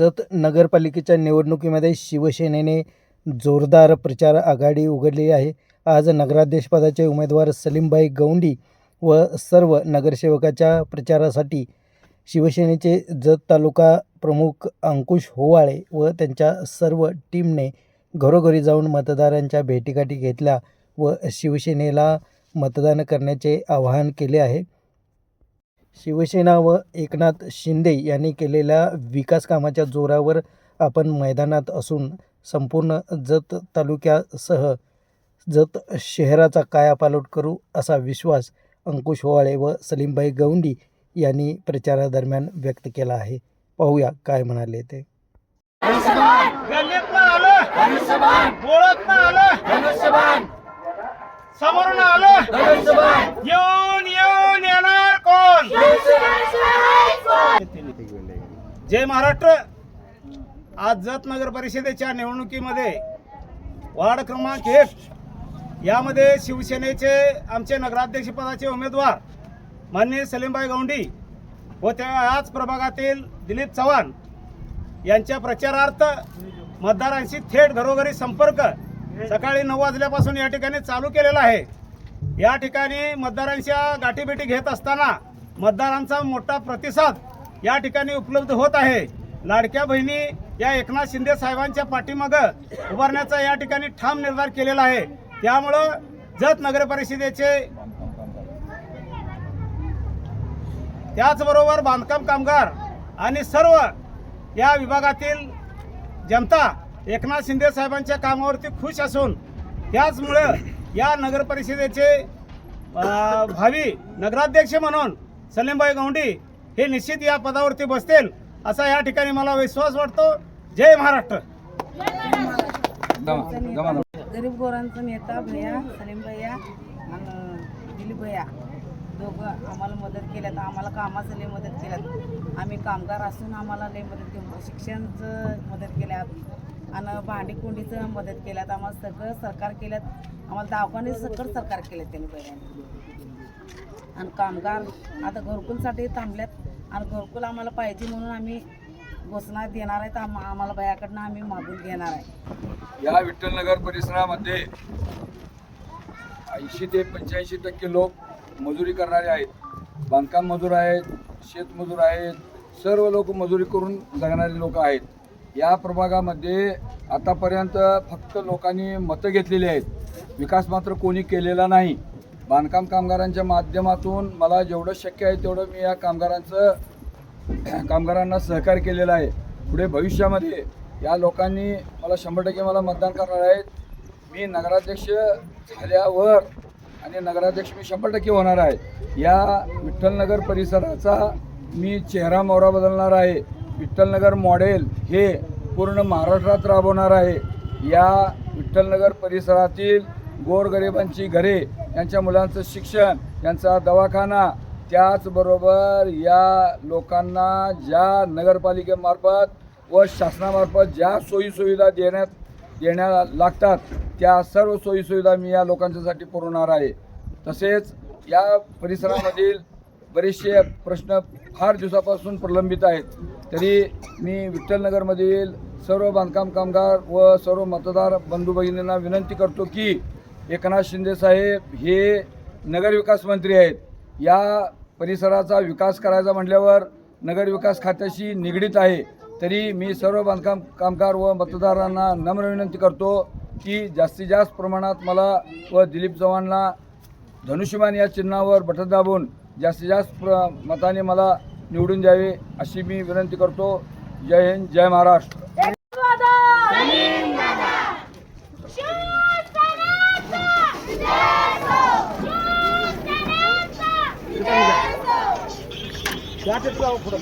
जत नगरपालिकेच्या निवडणुकीमध्ये शिवसेनेने जोरदार प्रचार आघाडी उघडली आहे. आज नगराध्यक्षपदाचे उमेदवार सलीमबाई गौंडी व सर्व नगरसेवकाच्या प्रचारासाठी शिवसेनेचे जत तालुका प्रमुख अंकुश होवाळे व त्यांच्या सर्व टीमने घरोघरी जाऊन मतदारांच्या भेटीगाठी घेतल्या व शिवसेनेला मतदान करण्याचे आवाहन केले आहे. शिवसेना व एकनाथ शिंदे यांनी केलेल्या विकास कामाच्या जोरावर आपण मैदानात असून संपूर्ण जत तालुक्यासह जत शहराचा कायापालट करू असा विश्वास अंकुश होवाळे व सलीमबाई गौंडी यांनी प्रचारादरम्यान व्यक्त केला आहे पाहूया काय म्हणाले ते समोरून आलं जय महाराष्ट्र. आज जत नगर परिषदेच्या निवडणुकीमध्ये वार्ड क्रमांक एक यामध्ये शिवसेनेचे आमचे नगराध्यक्षपदाचे उमेदवार माननीय सलीमबाई गौंडी व त्या आज प्रभागातील दिलीप चव्हाण यांच्या प्रचारार्थ मतदारांशी थेट घरोघरी संपर्क सकाळी नऊ वाजल्यापासून या ठिकाणी चालू केलेला आहे. या ठिकाणी मतदारांच्या गाठीभेटी घेत असताना मतदारांचा मोठा प्रतिसाद या ठिकाणी उपलब्ध होत आहे. लाडक्या बहिणी या एकनाथ शिंदे साहेबांच्या पाठीमागं उभारण्याचा या ठिकाणी ठाम निर्धार केलेला आहे. त्यामुळं जत नगर परिषदेचे त्याचबरोबर बांधकाम कामगार आणि सर्व या विभागातील जनता एकनाथ शिंदे साहेबांच्या कामावरती खुश असून त्याचमुळं या नगर परिषदेचे भावी नगराध्यक्ष म्हणून सलीमबाई गौंडी हे निश्चित या पदावरती बसतील असा या ठिकाणी मला विश्वास वाटतो. जय महाराष्ट्र. गरीब गोरांचा नेता भैया सलीम भैया आणि दिलीप भैया दोघं आम्हाला मदत केल्यात. आम्हाला कामाचं लय मदत केल्यात. आम्ही कामगार असून आम्हाला लय मदत केली. शिक्षणचं मदत केल्यात आणि भांडीकुंडीचं मदत केल्यात. आम्हाला सगळं सरकार केल्यात. आम्हाला दवाखाने सगळं सरकार केल्यात त्यांनी भैयाने आणि कामगार आता घरकुलसाठी थांबल्यात. आणि घरकुल आम्हाला पाहिजे म्हणून आम्ही घोषणा देणार आहेत. तर आम्हाला बायाकडनं आम्ही मागून घेणार आहे. या विठ्ठलनगर परिसरामध्ये ऐंशी ते पंच्याऐंशी टक्के लोक मजुरी करणारे आहेत. बांधकाम मजूर आहेत शेतमजूर आहेत सर्व लोक मजुरी करून जगणारे लोक आहेत. या प्रभागामध्ये आतापर्यंत फक्त लोकांनी मतं घेतलेली आहेत. विकास मात्र कोणी केलेला नाही. बांधकाम कामगारांच्या माध्यमातून मला जेवढं शक्य आहे तेवढं मी या कामगारांचं कामगारांना सहकार्य केलेलं आहे. पुढे भविष्यामध्ये या लोकांनी मला शंभर टक्के मला मतदान करणार आहेत. मी नगराध्यक्ष झाल्यावर आणि नगराध्यक्ष मी शंभर टक्के होणार आहे. या विठ्ठलनगर परिसराचा मी चेहरा मोहरा बदलणार आहे. विठ्ठलनगर मॉडेल हे पूर्ण महाराष्ट्रात राबवणार आहे. या विठ्ठलनगर परिसरातील गोरगरिबांची घरे यांच्या मुलांचं शिक्षण यांचा दवाखाना त्याचबरोबर या लोकांना ज्या नगरपालिकेमार्फत व शासनामार्फत ज्या सोयीसुविधा देण्यात देण्या लागतात त्या सर्व सोयीसुविधा मी या लोकांच्यासाठी पुरवणार आहे. तसेच या परिसरामधील बरेचसे प्रश्न फार दिवसापासून प्रलंबित आहेत. तरी मी विठ्ठलनगरमधील सर्व बांधकाम कामगार व सर्व मतदार बंधू भगिनींना विनंती करतो की एकनाथ शिंदे साहेब हे नगरविकास मंत्री आहेत. या परिसराचा विकास करायचा म्हटल्यावर नगरविकास खात्याशी निगडीत आहे. तरी मी सर्व बांधकाम कामगार व मतदारांना नम्र विनंती करतो की जास्तीत जास्त प्रमाणात मला व दिलीप चव्हाणला धनुष्यमान या चिन्हावर बटन दाबून जास्तीत जास्त प्र मताने मला निवडून द्यावे अशी मी विनंती करतो. जय हिंद जय महाराष्ट्र. या ठिकाणी जाऊ पुढं